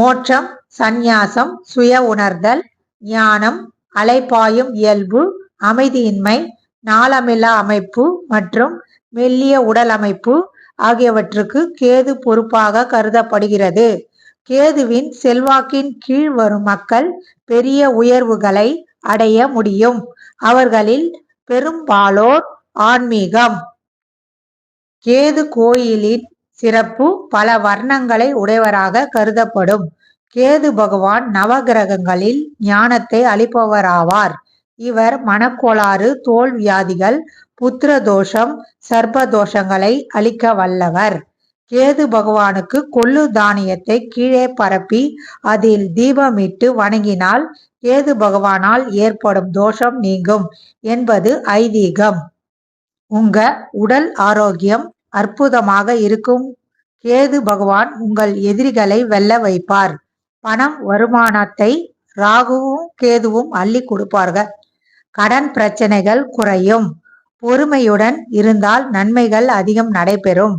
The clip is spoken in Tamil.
மோட்சம் சந்நியாசம் சுய உணர்தல் ஞானம் அலைப்பாயும் இயல்பு அமைதியின்மை நாளமில்லா அமைப்பு மற்றும் மெல்லிய உடல் அமைப்பு ஆகியவற்றுக்கு கேது பொறுப்பாக கருதப்படுகிறது. கேதுவின் செல்வாக்கின் கீழ் வரும் மக்கள் பெரிய உயர்வுகளை அடைய முடியும். அவர்களில் பெரும்பாலோர் ஆன்மீகம். கேது கோயிலின் சிறப்பு பல வர்ணங்களை உடையவராக கருதப்படும். கேது பகவான் நவகிரகங்களில் ஞானத்தை அளிப்பவராவார். இவர் மனக்கோளாறு தோல் வியாதிகள் புத்திர தோஷம் சர்ப்ப தோஷங்களை அளிக்க வல்லவர். கேது பகவானுக்கு கொள்ளு தானியத்தை கீழே பரப்பி அதில் தீபமிட்டு வணங்கினால் கேது பகவானால் ஏற்படும் தோஷம் நீங்கும் என்பது ஐதீகம். உங்க உடல் ஆரோக்கியம் அற்புதமாக இருக்கும். கேது பகவான் உங்கள் எதிரிகளை வெல்ல வைப்பார். பணம் வருமானத்தை ராகுவும் கேதுவும் அள்ளி கொடுப்பார்கள். கடன் பிரச்சனைகள் குறையும். பொறுமையுடன் இருந்தால் நன்மைகள் அதிகம் நடைபெறும்.